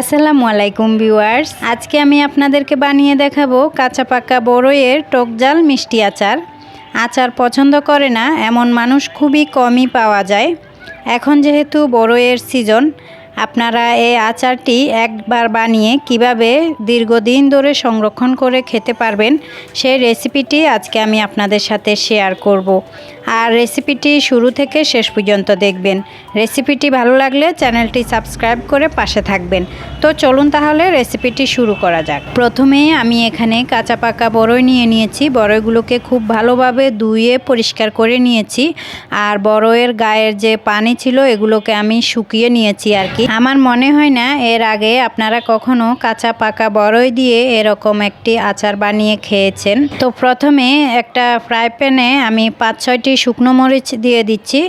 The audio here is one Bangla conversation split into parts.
আসসালামু আলাইকুম ভিউয়ার্স। আজকে আমি আপনাদেরকে বানিয়ে দেখাবো কাঁচা পাকা বড়ইয়ের টক জাল মিষ্টি আচার। আচার পছন্দ করে না, এমন মানুষ খুবই কমই পাওয়া যায়। এখন যেহেতু বড়ইয়ের সিজন, আপনারা এই আচারটি একবার বানিয়ে কীভাবে দীর্ঘদিন ধরে সংরক্ষণ করে খেতে পারবেন সেই রেসিপিটি আজকে আমি আপনাদের সাথে শেয়ার করব। আর রেসিপিটি শুরু থেকে শেষ পর্যন্ত দেখবেন। রেসিপিটি ভালো লাগলে চ্যানেলটি সাবস্ক্রাইব করে পাশে থাকবেন। তো চলুন তাহলে রেসিপিটি শুরু করা যাক। প্রথমে আমি এখানে কাঁচা পাকা বড়ই নিয়ে নিয়েছি। বড়ইগুলোকে খুব ভালোভাবে ধুয়ে পরিষ্কার করে নিয়েছি। আর বড়ইয়ের গায়ের যে পানি ছিল, এগুলোকে আমি শুকিয়ে নিয়েছি আর কি। আমার মনে হয় না এর আগে আপনারা কখনো কাঁচা পাকা বড়ই দিয়ে এরকম একটি আচার বানিয়ে খেয়েছেন। তো প্রথমে একটা ফ্রাই প্যানে আমি পাঁচ ছয়টি শুকনো মরিচ দিয়ে দিচ্ছি।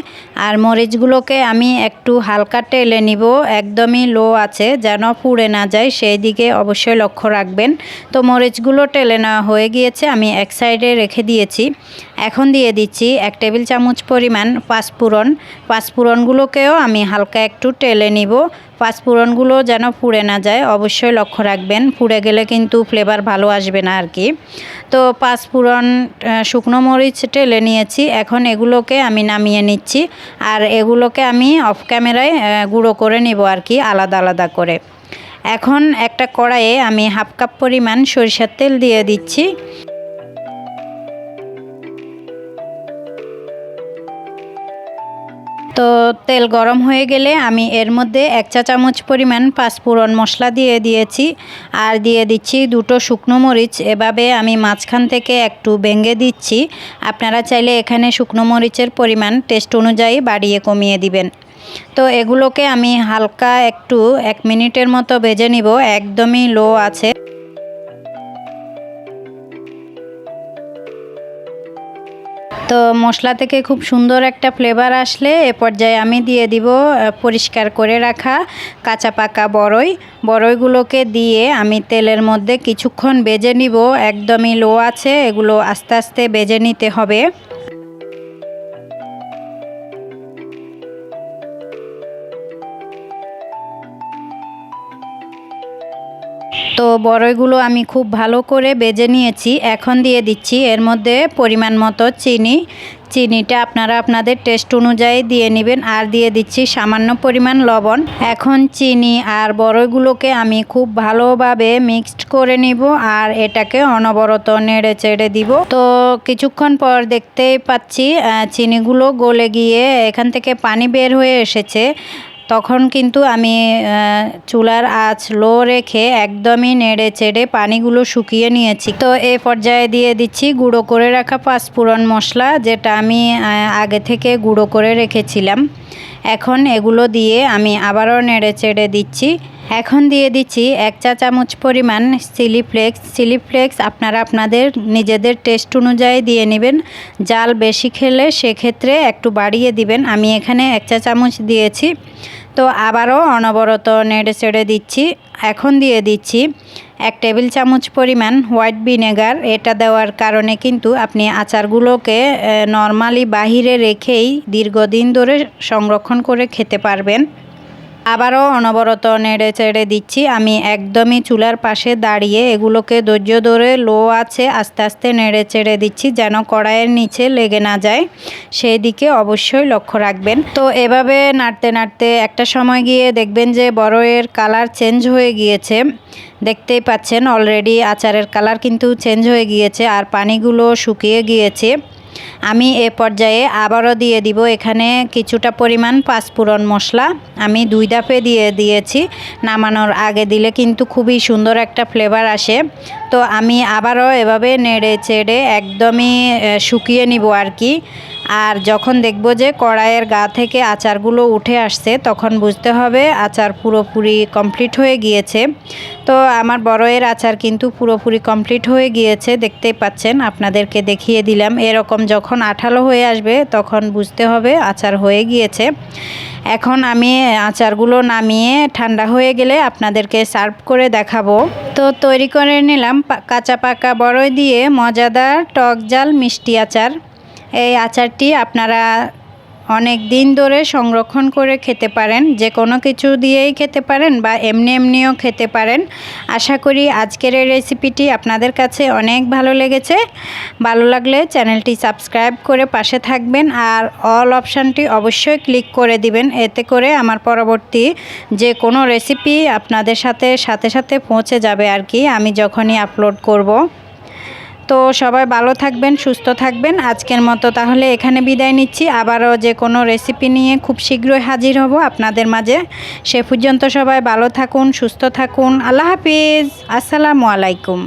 আর মরিচগুলোকে আমি একটু হালকা টেলে নিব, একদমই লো আছে, যেন পুড়ে না যায়, সেই দিকে অবশ্যই লক্ষ্য রাখবেন। তো মরিচগুলো টেলে নেওয়া হয়ে গিয়েছে, আমি এক সাইডে রেখে দিয়েছি। এখন দিয়ে দিচ্ছি এক টেবিল চামচ পরিমাণ পাঁচফোড়ন। পাঁচফোড়নগুলোকেও আমি হালকা একটু টেলে নিব। পাঁচফোড়নগুলো যেন পুড়ে না যায়, অবশ্যই লক্ষ্য রাখবেন। পুড়ে গেলে কিন্তু ফ্লেভার ভালো আসবে না আর কি। তো পাঁচফোড়ন শুকনো মরিচ টেলে নিয়েছি। এখন এগুলোকে আমি নামিয়ে নিচ্ছি। আর এগুলোকে আমি অফ ক্যামেরায় গুঁড়ো করে নিব আর কি, আলাদা আলাদা করে। এখন একটা কড়াইয়ে আমি হাফ কাপ পরিমাণ সরিষার তেল দিয়ে দিচ্ছি। তো তেল গরম হয়ে গেলে আমি এর মধ্যে এক চা চামচ পরিমাণ পাঁচফোড়ন মশলা দিয়ে দিয়েছি আর দিয়ে দিচ্ছি দুটো শুকনো মরিচ। এভাবে আমি মাঝখান থেকে একটু ভেঙে দিচ্ছি। আপনারা চাইলে এখানে শুকনো মরিচের পরিমাণ টেস্ট অনুযায়ী বাড়িয়ে কমিয়ে দিবেন। তো এগুলোকে আমি হালকা একটু এক মিনিটের মতো ভেজে নিব। একদমই লো আছে। তো মশলা থেকে খুব সুন্দর একটা ফ্লেভার আসলে এ পর্যায়ে আমি দিয়ে দিব পরিষ্কার করে রাখা কাঁচা পাকা বড়ই। বড়ইগুলোকে দিয়ে আমি তেলের মধ্যে কিছুক্ষণ বেজে নিব, একদমই লো আছে, এগুলো আস্তে আস্তে বেজে নিতে হবে। তো বড়ইগুলো আমি খুব ভালো করে বেজে নিয়েছি। এখন দিয়ে দিচ্ছি এর মধ্যে পরিমাণ মতো চিনি। চিনিটা আপনারা আপনাদের টেস্ট অনুযায়ী দিয়ে নেবেন আর দিয়ে দিচ্ছি সামান্য পরিমাণ লবণ। এখন চিনি আর বড়ইগুলোকে আমি খুব ভালোভাবে মিক্সড করে নিব আর এটাকে অনবরত নেড়ে চেড়ে দিব। তো কিছুক্ষণ পর দেখতেই পাচ্ছি চিনিগুলো গলে গিয়ে এখান থেকে পানি বের হয়ে এসেছে। তখন কিন্তু আমি চুলার আঁচ লো রেখে একদমই নেড়ে চেড়ে পানিগুলো শুকিয়ে নিয়েছি। তো এ পর্যায়ে দিয়ে দিচ্ছি গুঁড়ো করে রাখা পাঁচফোড়ন মশলা, যেটা আমি আগে থেকে গুঁড়ো করে রেখেছিলাম। এখন এগুলো দিয়ে আমি আবারও নেড়ে চেড়ে দিচ্ছি। এখন দিয়ে দিচ্ছি এক চা চামচ পরিমাণ চিলি ফ্লেক্স। চিলি ফ্লেক্স আপনারা আপনাদের নিজেদের টেস্ট অনুযায়ী দিয়ে নেবেন। জাল বেশি খেলে সেক্ষেত্রে একটু বাড়িয়ে দিবেন। আমি এখানে এক চা চামচ দিয়েছি। তো আবারও অনবরত নেড়ে চেড়ে দিচ্ছি। এখন দিয়ে দিচ্ছি এক টেবিল চামচ পরিমাণ হোয়াইট ভিনেগার। এটা দেওয়ার কারণে কিন্তু আপনি আচারগুলোকে নর্মালি বাহিরে রেখেই দীর্ঘদিন ধরে সংরক্ষণ করে খেতে পারবেন। আবারও অনবরত নেড়ে চেড়ে দিচ্ছি। আমি একদমই চুলার পাশে দাঁড়িয়ে এগুলোকে ধৈর্য ধরে লো আছে আস্তে আস্তে নেড়ে চেড়ে দিচ্ছি যেন কড়াইয়ের নিচে লেগে না যায়। সেই দিকে অবশ্যই লক্ষ্য রাখবেন। তো এভাবে নাড়তে নাড়তে একটা সময় গিয়ে দেখবেন যে বড়য়ের কালার চেঞ্জ হয়ে গিয়েছে। দেখতেই পাচ্ছেন অলরেডি আচারের কালার কিন্তু চেঞ্জ হয়ে গিয়েছে আর পানিগুলো শুকিয়ে গিয়েছে। আমি এ পর্যায়ে আবারও দিয়ে দিব এখানে কিছুটা পরিমাণ পাঁচফোড়ন মশলা। আমি দুই দাপে দিয়ে দিয়েছি। নামানোর আগে দিলে কিন্তু খুবই সুন্দর একটা ফ্লেভার আসে। তো আমি আবারও এভাবে নেড়ে চেড়ে একদমই শুকিয়ে নিব আর কি। আর যখন দেখব যে কড়াইয়ের গা থেকে আচারগুলো উঠে আসছে, তখন বুঝতে হবে আচার পুরোপুরি কমপ্লিট হয়ে গিয়েছে। তো আমার বড়য়ের আচার কিন্তু পুরোপুরি কমপ্লিট হয়ে গিয়েছে, দেখতেই পাচ্ছেন, আপনাদেরকে দেখিয়ে দিলাম। এরকম যখন আঠালো হয়ে আসবে, তখন বুঝতে হবে আচার হয়ে গিয়েছে। এখন আমি আচারগুলো নামিয়ে ঠান্ডা হয়ে গেলে আপনাদেরকে সার্ভ করে দেখাবো। তো তৈরি করে নিলাম কাঁচা পাকা বড়ই দিয়ে মজাদার টক জাল মিষ্টি আচার। এই আচারটি আপনারা অনেক দিন ধরে সংরক্ষণ করে খেতে পারেন, যে কোনো কিছু দিয়েই খেতে পারেন বা এমনি এমনিও খেতে পারেন। আশা করি আজকের এই রেসিপিটি আপনাদের কাছে অনেক ভালো লেগেছে। ভালো লাগলে চ্যানেলটি সাবস্ক্রাইব করে পাশে থাকবেন আর অল অপশানটি অবশ্যই ক্লিক করে দিবেন। এতে করে আমার পরবর্তী যে কোনো রেসিপি আপনাদের সাথে সাথে সাথে পৌঁছে যাবে আর কি। আমি যখনই আপলোড করব। তো সবাই ভালো থাকবেন, সুস্থ থাকবেন। আজকের মতো তাহলে এখানে বিদায় নিচ্ছি। আবারও যে কোনো রেসিপি নিয়ে খুব শীঘ্রই হাজির হব আপনাদের মাঝে। সে পর্যন্ত সবাই ভালো থাকুন, সুস্থ থাকুন। আল্লাহ হাফিজ। আসসালামু আলাইকুম।